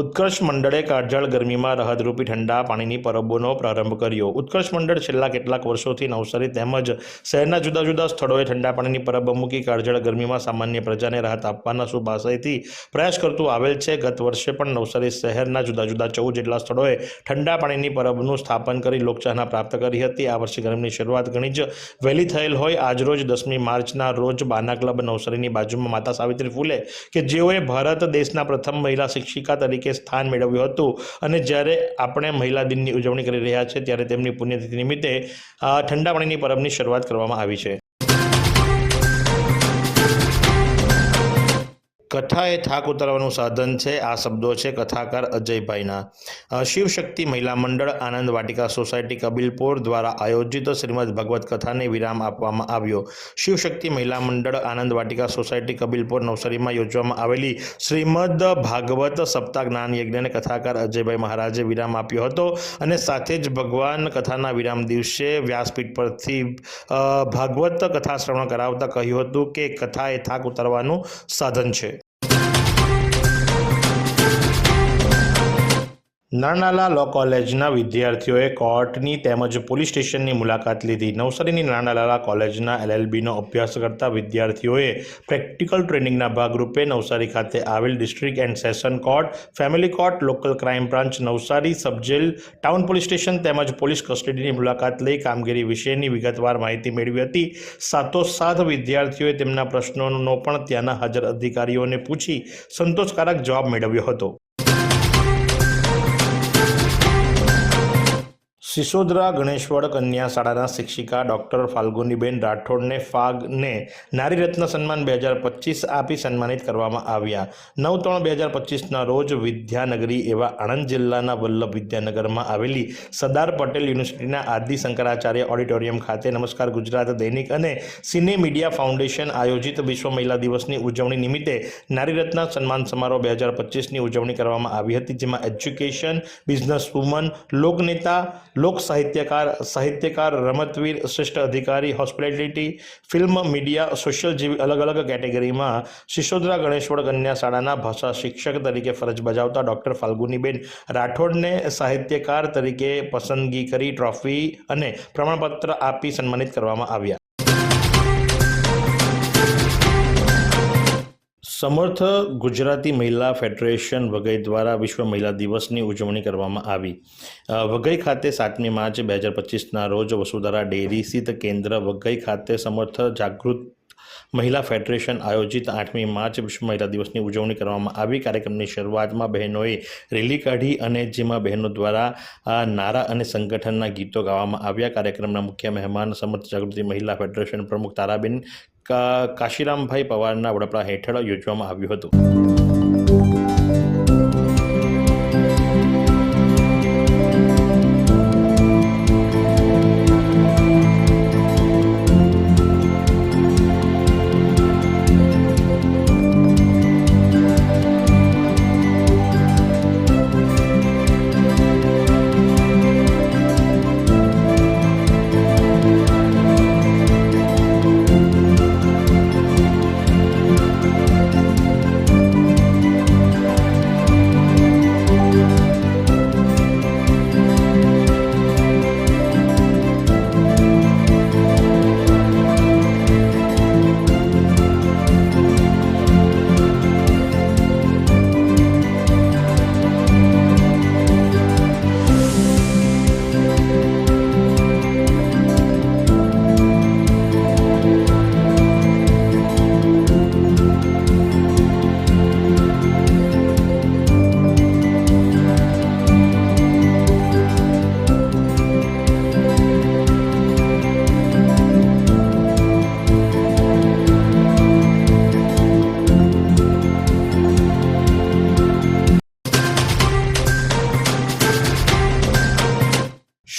ઉત્કર્ષ મંડળે કાળઝાળ ગરમીમાં રાહતરૂપી ઠંડા પાણીની પરબોનો પ્રારંભ કર્યો. ઉત્કર્ષ મંડળ છેલ્લા કેટલાક વર્ષોથી નવસારી તેમજ શહેરના જુદા જુદા સ્થળોએ ઠંડા પાણીની પરબ મૂકી કાળઝાળ ગરમીમાં સામાન્ય પ્રજાને રાહત આપવાના શુભ પ્રયાસ કરતું આવેલ છે. ગત વર્ષે પણ નવસારી શહેરના જુદા જુદા ચૌદ જેટલા સ્થળોએ ઠંડા પાણીની પરબનું સ્થાપન કરી લોકચાહના પ્રાપ્ત કરી હતી. આ વર્ષે ગરમીની શરૂઆત ઘણી જ વહેલી થયેલ હોય. આજરોજ દસમી માર્ચના રોજ બાના ક્લબ નવસારીની બાજુમાં માતા સાવિત્રી ફૂલે કે જેઓએ ભારત દેશના પ્રથમ મહિલા શિક્ષિકા તરીકે સ્થાન મેળવ્યું હતું. અને જ્યારે આપણે મહિલા દિનની ઉજવણી કરી રહ્યા છે ત્યારે તેમની પુણ્યતિથિ નિમિત્તે ઠંડા પાણીની પરબની શરૂઆત કરવામાં આવી છે. કથા એ થાક ઉતારવાનું સાધન છે. આ શબ્દો છે કથાકાર અજયભાઈના. શિવશક્તિ મહિલા મંડળ, આનંદ વાટિકા સોસાયટી, કબીલપોર દ્વારા આયોજિત શ્રીમદ ભગવત કથાને વિરામ આપવામાં આવ્યો. શિવશક્તિ મહિલા મંડળ, આનંદ વાટિકા સોસાયટી, કબીલપોર નવસારીમાં યોજવામાં આવેલી શ્રીમદ ભાગવત સપ્તાહ જ્ઞાન યજ્ઞને કથાકાર અજયભાઈ મહારાજે વિરામ આપ્યો હતો અને સાથે જ ભગવાન કથાના વિરામ દિવસે વ્યાસપીઠ પરથી ભાગવત કથા શ્રવણ કરાવતા કહ્યું હતું કે કથા એ થાક ઉતારવાનું સાધન છે. નાનાલા લો કોલેજના વિદ્યાર્થીઓએ કોર્ટની તેમજ પોલીસ સ્ટેશનની મુલાકાત લીધી. નવસારીની નાનાલાલા કોલેજના એલએલબીનો અભ્યાસ કરતા વિદ્યાર્થીઓએ પ્રેક્ટિકલ ટ્રેનિંગના ભાગરૂપે નવસારી ખાતે આવેલ district and session court, family court, local crime branch, Navsari sub jail, town police station તેમજ પોલીસ કસ્ટડીની મુલાકાત લઈ કામગીરી વિશેની વિગતવાર માહિતી મેળવી હતી. સાથોસાથ વિદ્યાર્થીઓએ તેમના પ્રશ્નોનો પણ ત્યાંના હાજર અધિકારીઓને પૂછી સંતોષકારક જવાબ મેળવ્યો હતો. સિસોદરા ગણેશવડ કન્યા શાળાના શિક્ષિકા ડૉક્ટર ફાલ્ગુનીબેન રાઠોડને ફાગને નારી રત્ન સન્માન બે હજાર પચીસ આપી સન્માનિત કરવામાં આવ્યા. નવ ત્રણ બે હજાર પચીસના રોજ વિદ્યાનગરી એવા આણંદ જિલ્લાના વલ્લભ વિદ્યાનગરમાં આવેલી સરદાર પટેલ યુનિવર્સિટીના આદિ શંકરાચાર્ય ઓડિટોરિયમ ખાતે નમસ્કાર ગુજરાત દૈનિક અને સિને મીડિયા ફાઉન્ડેશન આયોજિત વિશ્વ મહિલા દિવસની ઉજવણી નિમિત્તે નારી રત્ન સન્માન સમારોહ બે હજાર પચીસની ઉજવણી કરવામાં આવી હતી, જેમાં એજ્યુકેશન બિઝનેસ વુમન લોકનેતા લોક સાહિત્યકાર સાહિત્યકાર, રમતવીર, શ્રેષ્ઠ અધિકારી, હોસ્પિટાલિટી, ફિલ્મ, મીડિયા, સોશિયલ જેવી અલગ અલગ કેટેગરીમાં શિશોદરા ગણેશવડ કન્યા શાળાના ભાષા શિક્ષક તરીકે ફરજ બજાવતા ડૉક્ટર ફાલ્ગુનીબેન રાઠોડને સાહિત્યકાર તરીકે પસંદગી કરી ટ્રોફી અને પ્રમાણપત્ર આપી સન્માનિત કરવામાં આવ્યા. સમર્થ ગુજરાતી મહિલા ફેડરેશન વઘઈ દ્વારા વિશ્વ મહિલા દિવસની ઉજવણી કરવામાં આવી. વઘઈ ખાતે સાતમી માર્ચ બે હજાર પચીસના રોજ વસુધારા ડેરી સ્થિત કેન્દ્ર વઘઈ ખાતે સમર્થ જાગૃત મહિલા ફેડરેશન આયોજિત આઠમી માર્ચ વિશ્વ મહિલા દિવસની ઉજવણી કરવામાં આવી. કાર્યક્રમની શરૂઆતમાં બહેનોએ રેલી કાઢી અને જેમાં બહેનો દ્વારા નારા અને સંગઠનના ગીતો ગાવામાં આવ્યા. કાર્યક્રમના મુખ્ય મહેમાન સમર્થ જાગૃતિ મહિલા ફેડરેશન પ્રમુખ તારાબેન કાશીરામભાઈ પવારના વડપડા હેઠળ યોજવામાં આવ્યું હતું.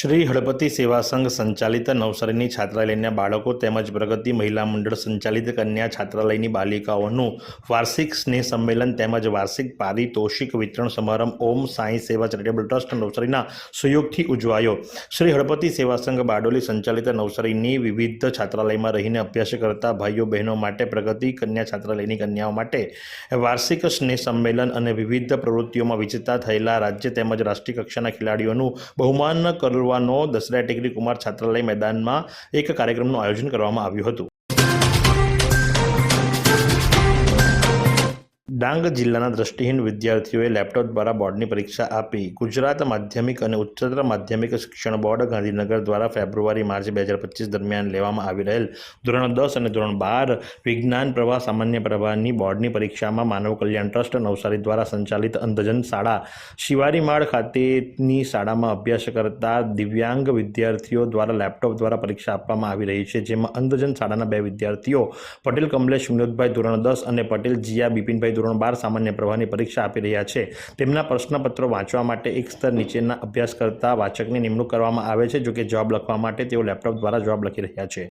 શ્રી હળપતિ સેવા સંઘ સંચાલિત નવસારીની છાત્રાલયના બાળકો તેમજ પ્રગતિ મહિલા મંડળ સંચાલિત કન્યા છાત્રાલયની બાલિકાઓનું વાર્ષિક સ્નેહ સંમેલન તેમજ વાર્ષિક પારિતોષિક વિતરણ સમારંભ ઓમ સાંઈ સેવા ચેરિટેબલ ટ્રસ્ટ નવસારીના સહયોગથી ઉજવાયો. શ્રી હળપતિ સેવા સંઘ બારડોલી સંચાલિત નવસારીની વિવિધ છાત્રાલયમાં રહીને અભ્યાસ કરતા ભાઈઓ બહેનો માટે પ્રગતિ કન્યા છાત્રાલયની કન્યાઓ માટે વાર્ષિક સ્નેહ સંમેલન અને વિવિધ પ્રવૃત્તિઓમાં વિજેતા થયેલા રાજ્ય તેમજ રાષ્ટ્રીય કક્ષાના ખેલાડીઓનું બહુમાન કરવાનો દસરા ટેકરી કુમાર છાત્રાલય મેદાનમાં એક કાર્યક્રમનું આયોજન કરવામાં આવ્યું હતું. ડાંગ જિલ્લાના દ્રષ્ટિહીન વિદ્યાર્થીઓએ લેપટોપ દ્વારા બોર્ડની પરીક્ષા આપી. ગુજરાત માધ્યમિક અને ઉચ્ચતર માધ્યમિક શિક્ષણ બોર્ડ ગાંધીનગર દ્વારા ફેબ્રુઆરી, માર્ચ બે હજાર પચીસ દરમિયાન લેવામાં આવી રહેલ ધોરણ દસ અને ધોરણ બાર વિજ્ઞાન, પ્રવાહ, સામાન્ય પ્રવાહની બોર્ડની પરીક્ષામાં માનવ કલ્યાણ ટ્રસ્ટ નવસારી દ્વારા સંચાલિત અંધજન શાળા શિવારીમાળ ખાતેની શાળામાં અભ્યાસ કરતા દિવ્યાંગ વિદ્યાર્થીઓ દ્વારા લેપટોપ દ્વારા પરીક્ષા આપવામાં આવી રહી છે, જેમાં અંધજન શાળાના બે વિદ્યાર્થીઓ પટેલ કમલેશ, વિનોદભાઈ ધોરણ દસ અને પટેલ જીયા બિપિનભાઈ ધોરણ બાર સામાન્ય પ્રવાહની પરીક્ષા આપી રહ્યા છે. તેમના પ્રશ્નપત્રો વાંચવા માટે એક સ્તર નીચેના અભ્યાસ કરતા વાચકની નિમણૂક કરવામાં આવે છે, જોકે જવાબ લખવા માટે તેઓ લેપટોપ દ્વારા જવાબ લખી રહ્યા છે.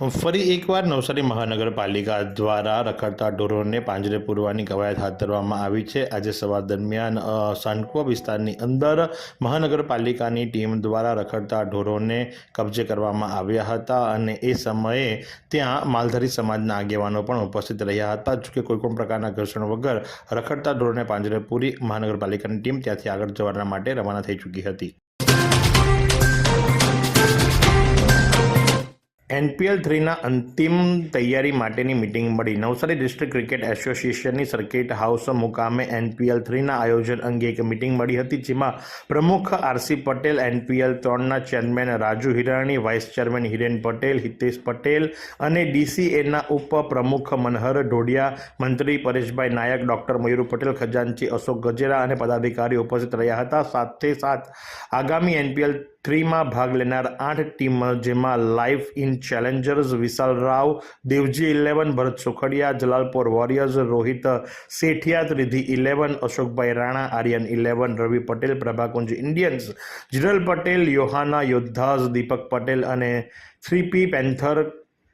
ફરી એકવાર નવસારી મહાનગરપાલિકા દ્વારા રખડતા ઢોરોને પાંજરે પૂરવાની કવાયત હાથ ધરવામાં આવી છે. આજે સવાર દરમિયાન સાનકુવા વિસ્તારની અંદર મહાનગરપાલિકાની ટીમ દ્વારા રખડતા ઢોરોને કબજે કરવામાં આવ્યા હતા અને એ સમયે ત્યાં માલધારી સમાજના આગેવાનો પણ ઉપસ્થિત રહ્યા હતા. જોકે કોઈપણ પ્રકારના ઘર્ષણ વગર રખડતા ઢોરોને પાંજરે પૂરી મહાનગરપાલિકાની ટીમ ત્યાંથી આગળ જવાના માટે રવાના થઈ ચૂકી હતી. એનપીએલ થ્રીના અંતિમ તૈયારી માટેની મિટિંગ મળી. નવસારી ડિસ્ટ્રિક્ટ ક્રિકેટ એસોસિએશનની સર્કિટ હાઉસ મુકામે એનપીએલ થ્રીના આયોજન અંગે એક મિટિંગ મળી હતી, જેમાં પ્રમુખ આરસી પટેલ એનપીએલ ત્રણના chairman Raju Hirani, vice chairman Hiren Patel, Hitesh Patel અને ડીસીએના ઉપપ્રમુખ મનહર ઢોડિયા, મંત્રી પરેશભાઈ નાયક, ડોક્ટર મયુર પટેલ, ખજાનચી અશોક ગજેરા અને પદાધિકારી ઉપસ્થિત રહ્યા હતા. સાથે સાથ આગામી એનપીએલ થ્રીમાં ભાગ લેનાર આઠ ટીમ જેમાં life in challengers Vishal Rao, Devji eleven Bharat Sukhadiya, Jalalpor warriors Rohit Sethiya Tridhi eleven Ashokbhai Rana, Aryan eleven Ravi Patel, Prabhakunj Indians Jiral Patel, Yohana યોદ્ધાસ, Deepak Patel અને થ્રીપી પેન્થર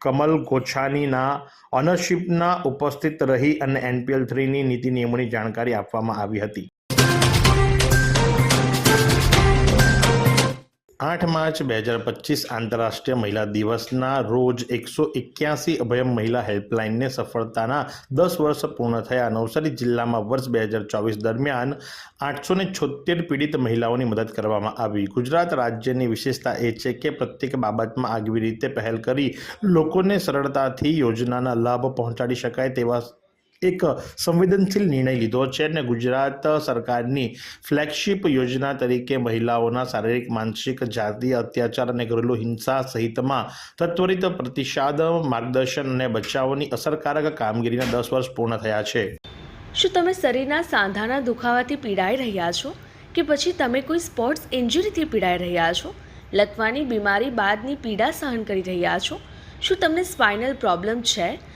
કમલ ગોછાનીના ઓનરશીપના ઉપસ્થિત રહી અને એનપીએલ થ્રીની નીતિ નિયમોની જાણકારી આપવામાં આવી હતી. આઠ માર્ચ બે હજાર પચીસ આંતરરાષ્ટ્રીય મહિલા દિવસના રોજ એકસો એક્યાસી અભયમ મહિલા હેલ્પલાઇનને સફળતાના દસ વર્ષ પૂર્ણ થયા. નવસારી જિલ્લામાં વર્ષ બે હજાર ચોવીસ દરમિયાન આઠસો ને છોતેર પીડિત મહિલાઓની મદદ કરવામાં આવી. ગુજરાત રાજ્યની વિશેષતા એ છે કે પ્રત્યેક બાબતમાં આગવી રીતે પહેલ કરી લોકોને સરળતાથી યોજનાના લાભ પહોંચાડી શકાય તેવા એક સંવેદનશીલ નિર્ણય લીધો છે અને ગુજરાત સરકારની ફ્લેગશિપ યોજના તરીકે મહિલાઓના શારીરિક, માનસિક, જાતિ અત્યાચાર અને ઘરેલુ હિંસા સહિતમાં તત્વરિત પ્રતિસાદ, માર્ગદર્શન અને બચાવની અસરકારક કામગીરીના દસ વર્ષ પૂર્ણ થયા છે. શું તમે શરીરના સાંધાના દુખાવાથી પીડાઈ રહ્યા છો? કે પછી તમે કોઈ સ્પોર્ટ્સ ઇન્જરીથી પીડાઈ રહ્યા છો? લકવાની બીમારી બાદની પીડા સહન કરી રહ્યા છો? શું તમને સ્પાઇનલ પ્રોબ્લેમ છે?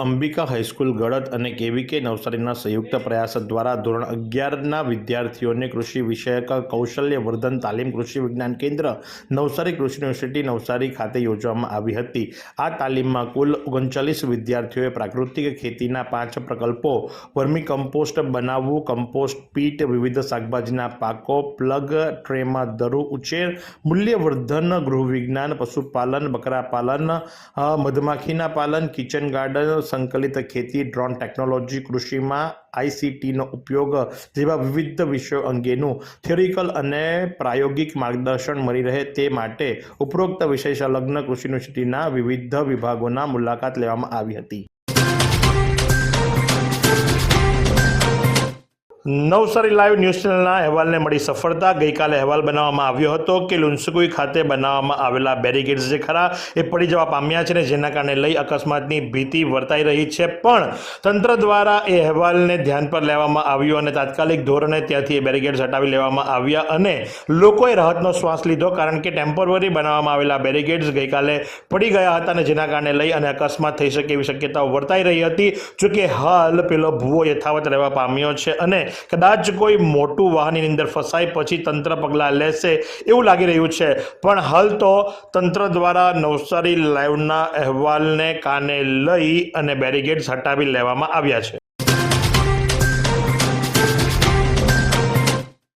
અંબિકા હાઈસ્કૂલ ગળત અને કેવીકે નવસારીના સંયુક્ત પ્રયાસ દ્વારા ધોરણ અગિયારના વિદ્યાર્થીઓને કૃષિ વિષયક કૌશલ્યવર્ધન તાલીમ, કૃષિ વિજ્ઞાન કેન્દ્ર, નવસારી કૃષિ યુનિવર્સિટી, નવસારી ખાતે યોજવામાં આવી હતી. આ તાલીમમાં કુલ ઓગણચાલીસ વિદ્યાર્થીઓએ પ્રાકૃતિક ખેતીના પાંચ પ્રકલ્પો વર્મી કમ્પોસ્ટ બનાવવું, કમ્પોસ્ટ પીટ, વિવિધ શાકભાજીના પાકો, પ્લગ ટ્રેમાં દરુ ઉછેર, મૂલ્યવર્ધન ગૃહવિજ્ઞાન, પશુપાલન, બકરા પાલન મધમાખીના પાલન, કિચન ગાર્ડન સંકલિત ખેતી ડ્રોન ટેકનોલોજી કૃષિમાં આઈસીટીનો ઉપયોગ જેવા વિવિધ વિષયો અંગેનું થિયોરિકલ અને પ્રાયોગિક માર્ગદર્શન મળી રહે તે માટે ઉપરોક્ત વિષય સંલગ્ન કૃષિ યુનિવર્સિટીના વિવિધ વિભાગોના મુલાકાત લેવામાં આવી હતી. નવસારી લાઈવ ન્યૂઝ ચેનલના અહેવાલને મળી સફળતા ગઈકાલે અહેવાલ બનાવવામાં આવ્યો હતો કે લુન્સુકુઈ ખાતે બનાવવામાં આવેલા બેરિકેડ્સ જે ખરા એ પડી જવા પામ્યા છે ને જેના કારણે લઈ અકસ્માતની ભીતિ વર્તાઈ રહી છે. પણ તંત્ર દ્વારા એ અહેવાલને ધ્યાન પર લેવામાં આવ્યો અને તાત્કાલિક ધોરણે ત્યાંથી એ બેરિકેડ્સ હટાવી લેવામાં આવ્યા અને લોકોએ રાહતનો શ્વાસ લીધો કારણ કે ટેમ્પરરી બનાવવામાં આવેલા બેરિકેડ્સ ગઈકાલે પડી ગયા હતા અને જેના કારણે લઈ અને અકસ્માત થઈ શકે એવી શક્યતાઓ વર્તાઈ રહી હતી. જોકે હાલ પેલો ભૂવો યથાવત રહેવા પામ્યો છે અને કદાચ કોઈ મોટું વાહનની અંદર ફસાય, પછી તંત્ર પગલાં લેશે એવું લાગી રહ્યું છે. પણ હાલ તો તંત્ર દ્વારા નવસારી લાઈવના અહેવાલને કાને લઈ અને બેરિગેડ્સ હટાવી લેવામાં આવ્યા છે.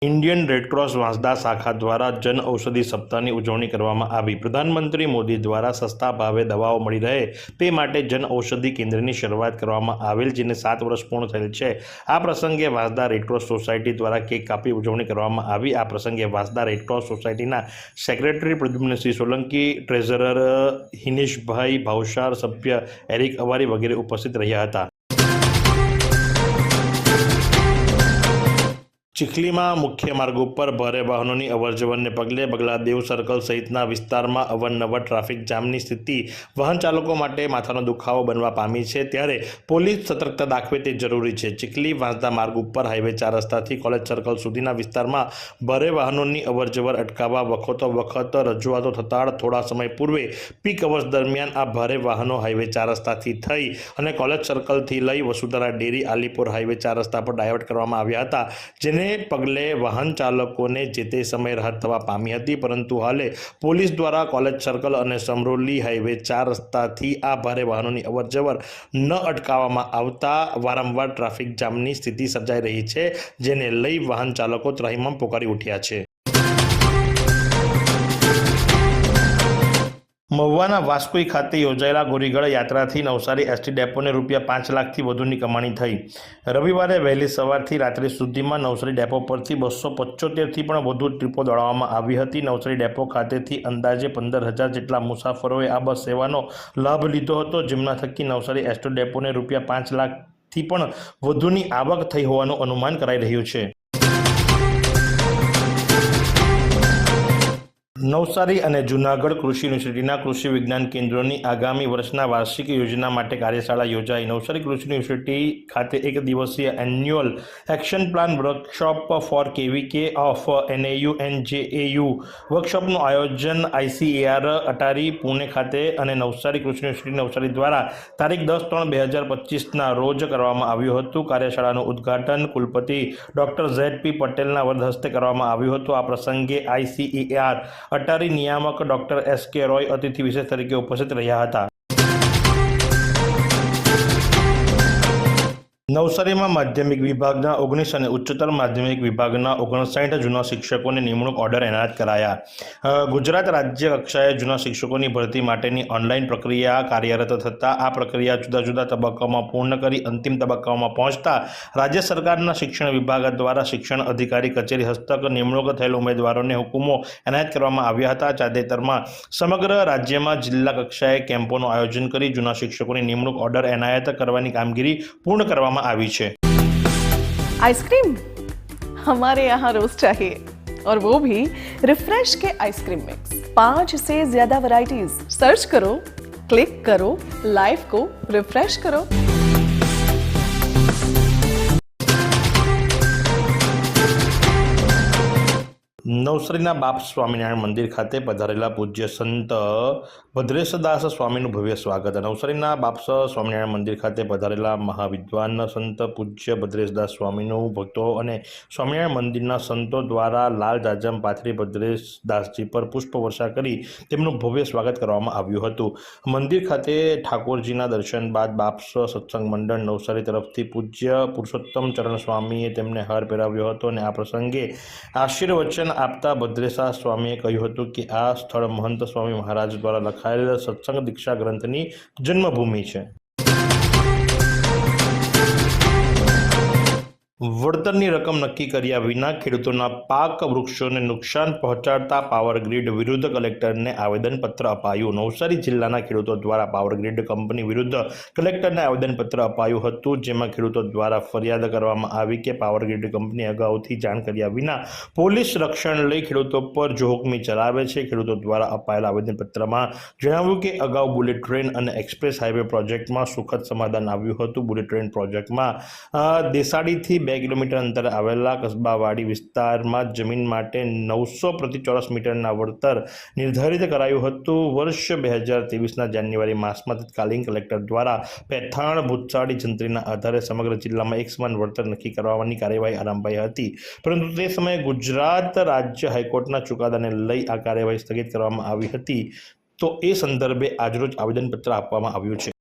ઇન્ડિયન રેડક્રોસ વાંસદા શાખા દ્વારા જન ઔષધિ સપ્તાહની ઉજવણી કરવામાં આવી. પ્રધાનમંત્રી મોદી દ્વારા સસ્તા ભાવે દવાઓ મળી રહે તે માટે જન ઔષધિ કેન્દ્રની શરૂઆત કરવામાં આવેલ, જેને સાત વર્ષ પૂર્ણ થયેલ છે. આ પ્રસંગે વાંસદા રેડક્રોસ સોસાયટી દ્વારા કેક કાપી ઉજવણી કરવામાં આવી. આ પ્રસંગે વાંસદા રેડક્રોસ સોસાયટીના સેક્રેટરી પ્રદ્યુમ્નસિંહ સોલંકી, ટ્રેઝરર હિનેશભાઈ ભાવસાર, સભ્ય એરિક અવારી વગેરે ઉપસ્થિત રહ્યા હતા. ચીખલીમાં મુખ્ય માર્ગ ઉપર ભારે વાહનોની અવરજવરને પગલે બગલાદેવ સર્કલ સહિતના વિસ્તારમાં અવારનવાર ટ્રાફિક જામની સ્થિતિ વાહન ચાલકો માટે માથાનો દુખાવો બનવા પામી છે. ત્યારે પોલીસ સતર્કતા દાખવે તે જરૂરી છે. ચીખલી વાંસદા માર્ગ ઉપર હાઈવે ચાર રસ્તાથી કોલેજ સર્કલ સુધીના વિસ્તારમાં ભારે વાહનોની અવરજવર અટકાવવા વખતો વખત રજૂઆતો થતાં થોડા સમય પૂર્વે પીક અવર્સ દરમિયાન આ ભારે વાહનો હાઈવે ચાર રસ્તાથી થઈ અને કોલેજ સર્કલથી લઈ વસુધારા ડેરી આલીપુર હાઈવે ચાર રસ્તા પર ડાયવર્ટ કરવામાં આવ્યા હતા. જેને પગલે વાહન ચાલકોને જે તે સમયે રાહત થવા પામી હતી, પરંતુ હાલે પોલીસ દ્વારા કોલેજ સર્કલ અને સમરોલી હાઈવે ચાર રસ્તાથી આ ભારે વાહનોની અવરજવર ન અટકાવવામાં આવતા વારંવાર ટ્રાફિક જામની સ્થિતિ સર્જાઈ રહી છે, જેને લઈ વાહન ચાલકો ત્રાહિમામ પોકારી ઉઠ્યા છે. મહુવાના વાસ્કોઈ ખાતે યોજાયેલા ગોરીગઢ યાત્રાથી નવસારી એસટી ડેપોને રૂપિયા પાંચ લાખથી વધુની કમાણી થઈ. રવિવારે વહેલી સવારથી રાત્રિ સુધીમાં નવસારી ડેપો પરથી બસો પચોતેરથી પણ વધુ ટ્રીપો દોડાવવામાં આવી હતી. નવસારી ડેપો ખાતેથી અંદાજે પંદર હજાર જેટલા મુસાફરોએ આ બસ સેવાનો લાભ લીધો હતો, જેમના થકી નવસારી એસટી ડેપોને રૂપિયા પાંચ લાખથી પણ વધુની આવક થઈ હોવાનું અનુમાન કરાઈ રહ્યું છે. નવસારી અને જૂનાગઢ કૃષિ યુનિવર્સિટીના કૃષિ વિજ્ઞાન કેન્દ્રોની આગામી વર્ષના વાર્ષિક યોજના માટે કાર્યશાળા યોજાઈ. નવસારી કૃષિ યુનિવર્સિટી ખાતે એક દિવસીય annual action plan workshop for KVK of NAU and JAU વર્કશોપનું આયોજન આઈસીએઆર અટારી, પુણે ખાતે અને નવસારી કૃષિ યુનિવર્સિટી નવસારી દ્વારા તારીખ દસ ત્રણ બે હજાર પચીસના રોજ કરવામાં આવ્યું હતું. કાર્યશાળાનું ઉદ્ઘાટન કુલપતિ ડૉક્ટર ઝેડ પી પટેલના વરદ હસ્તે કરવામાં આવ્યું હતું. આ પ્રસંગે આઈસીએઆર અટારી નિયામક ડોક્ટર એસ કે રોય અતિથિ વિશેષ તરીકે ઉપસ્થિત રહ્યા હતા. નવસારીમાં માધ્યમિક વિભાગના ઓગણીસ અને ઉચ્ચતર માધ્યમિક વિભાગના ઓગણસાઠ જૂના શિક્ષકોને નિમણૂક ઓર્ડર એનાયત કરાયા. ગુજરાત રાજ્ય કક્ષાએ જૂના શિક્ષકોની ભરતી માટેની ઓનલાઈન પ્રક્રિયા કાર્યરત થતાં આ પ્રક્રિયા જુદા જુદા તબક્કાઓમાં પૂર્ણ કરી અંતિમ તબક્કાઓમાં પહોંચતા રાજ્ય સરકારના શિક્ષણ વિભાગ દ્વારા શિક્ષણ અધિકારી કચેરી હસ્તક નિમણૂક થયેલ ઉમેદવારોને હુકુમો એનાયત કરવામાં આવ્યા હતા. તાજેતરમાં સમગ્ર રાજ્યમાં જિલ્લા કક્ષાએ કેમ્પોનું આયોજન કરી જૂના શિક્ષકોની નિમણૂક ઓર્ડર એનાયત કરવાની કામગીરી પૂર્ણ કરવામાં આવી છે आइसक्रीम हमारे यहाँ रोज चाहिए और वो भी रिफ्रेश के आइसक्रीम मिक्स पांच से ज्यादा वैरायटीज सर्च करो क्लिक करो लाइफ को रिफ्रेश करो નવસારીના બાપ સ્વામિનારાયણ મંદિર ખાતે પધારેલા પૂજ્ય સંત ભદ્રેશદાસ સ્વામીનું ભવ્ય સ્વાગત. નવસારીના બાપસ સ્વામિનારાયણ મંદિર ખાતે પધારેલા મહાવિદ્વાન સંત પૂજ્ય ભદ્રેશદાસ સ્વામીનું ભક્તો અને સ્વામિનારાયણ મંદિરના સંતો દ્વારા લાલ જાજમ પાથરી ભદ્રેશદાસજી પર પુષ્પ વર્ષા કરી તેમનું ભવ્ય સ્વાગત કરવામાં આવ્યું હતું. મંદિર ખાતે ઠાકોરજીના દર્શન બાદ બાપસ સત્સંગ મંડળ નવસારી તરફથી પૂજ્ય પુરુષોત્તમ ચરણ સ્વામીએ તેમને હાર પહેરાવ્યો હતો અને આ પ્રસંગે આશીર્વચન આપતા ભદ્રેશા સ્વામીએ કહ્યું હતું કે આ સ્થળ મહંત સ્વામી મહારાજ દ્વારા લખાયેલ સત્સંગ દીક્ષા ગ્રંથની જન્મભૂમિ છે. વળતરની રકમ નક્કી કર્યા વિના ખેડૂતોના પાક વૃક્ષોને નુકસાન પહોંચાડતા પાવર ગ્રીડ વિરુદ્ધ કલેક્ટરને આવેદનપત્ર અપાયું. નવસારી જિલ્લાના ખેડૂતો દ્વારા પાવર ગ્રીડ કંપની વિરુદ્ધ કલેક્ટરને આવેદનપત્ર અપાયું હતું, જેમાં ખેડૂતો દ્વારા ફરિયાદ કરવામાં આવી કે પાવર ગ્રીડ કંપની અગાઉથી જાણ કર્યા વિના પોલીસ રક્ષણ લઈ ખેડૂતો પર જોખમી ચલાવે છે. ખેડૂતો દ્વારા અપાયેલા આવેદનપત્રમાં જણાવ્યું કે અગાઉ બુલેટ ટ્રેન અને એક્સપ્રેસ હાઈવે પ્રોજેક્ટમાં સુખદ સમાધાન આવ્યું હતું. બુલેટ ટ્રેન પ્રોજેક્ટમાં દેસાડીથી બે કિલોમીટર અંતરે આવેલા કસ્બાવાડી વિસ્તારમાં જમીન માટે નવસો પ્રતિ ચોરસ મીટરના વળતર નિર્ધારિત કરાયું હતું. વર્ષ બે હજાર ત્રેવીસના જાન્યુઆરી માસમાં તત્કાલીન કલેક્ટર દ્વારા પેથાણ ભૂતસાડી જંત્રીના આધારે સમગ્ર જિલ્લામાં એક સમાન વળતર નક્કી કરવાની કાર્યવાહી આરંભાઈ હતી. પરંતુ તે સમયે ગુજરાત રાજ્ય હાઈકોર્ટના ચુકાદાને લઈ આ કાર્યવાહી સ્થગિત કરવામાં આવી હતી. તો એ સંદર્ભે આજરોજ આવેદનપત્ર આપવામાં આવ્યું છે.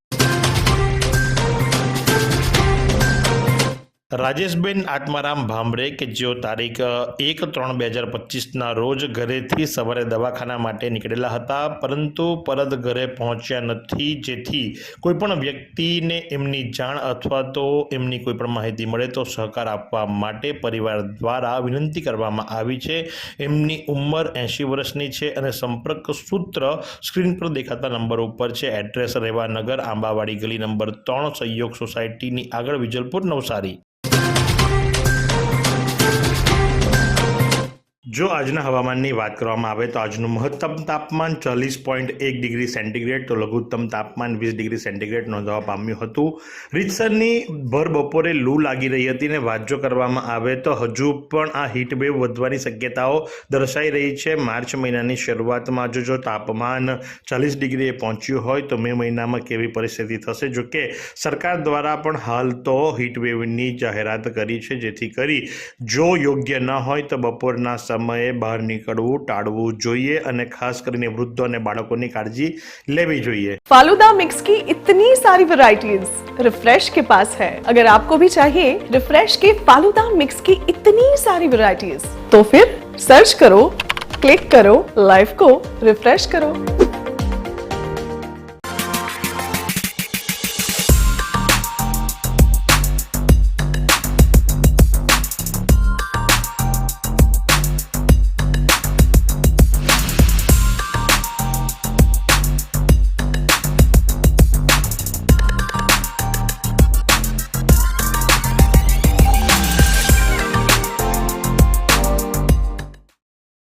રાજેશબેન આત્મારામ ભાંભરે કે જેઓ તારીખ એક ત્રણ બે હજાર પચીસના રોજ ઘરેથી સવારે દવાખાના માટે નીકળેલા હતા, પરંતુ પરત ઘરે પહોંચ્યા નથી. જેથી કોઈપણ વ્યક્તિને એમની જાણ અથવા તો એમની કોઈપણ માહિતી મળે તો સહકાર આપવા માટે પરિવાર દ્વારા વિનંતી કરવામાં આવી છે. એમની ઉંમર એંશી વર્ષની છે અને સંપર્ક સૂત્ર સ્ક્રીન પર દેખાતા નંબર ઉપર છે. એડ્રેસ રેવાનગર આંબાવાડી ગલી નંબર ત્રણ, સહયોગ સોસાયટીની આગળ વિજલપુર નવસારી. જો આજના હવામાનની વાત કરવામાં આવે તો આજનું મહત્તમ તાપમાન ચાલીસ પોઈન્ટ એક ડિગ્રી સેન્ટીગ્રેડ તો લઘુત્તમ તાપમાન વીસ ડિગ્રી સેન્ટીગ્રેડ નોંધવા પામ્યું હતું. રીતસરની ભર બપોરે લૂ લાગી રહી હતી ને વાજો કરવામાં આવે તો હજુ પણ આ હીટવેવ વધવાની શક્યતાઓ દર્શાઈ રહી છે. માર્ચ મહિનાની શરૂઆતમાં જો જો તાપમાન ચાલીસ ડિગ્રીએ પહોંચ્યું હોય તો મે મહિનામાં કેવી પરિસ્થિતિ થશે? જો કે સરકાર દ્વારા પણ હાલ તો હીટવેવની જાહેરાત કરી છે જેથી કરી જો યોગ્ય ન હોય તો બપોરના સમયે બહાર નીકળવું ટાળવું જોઈએ અને ખાસ કરીને વૃદ્ધો અને બાળકોની કાળજી લેવી જોઈએ फालूदा मिक्स की इतनी सारी वैरायटीज रिफ्रेश के पास है अगर आपको भी चाहिए रिफ्रेश के फालूदा मिक्स की इतनी सारी वैरायटीज तो फिर सर्च करो क्लिक करो लाइफ को रिफ्रेश करो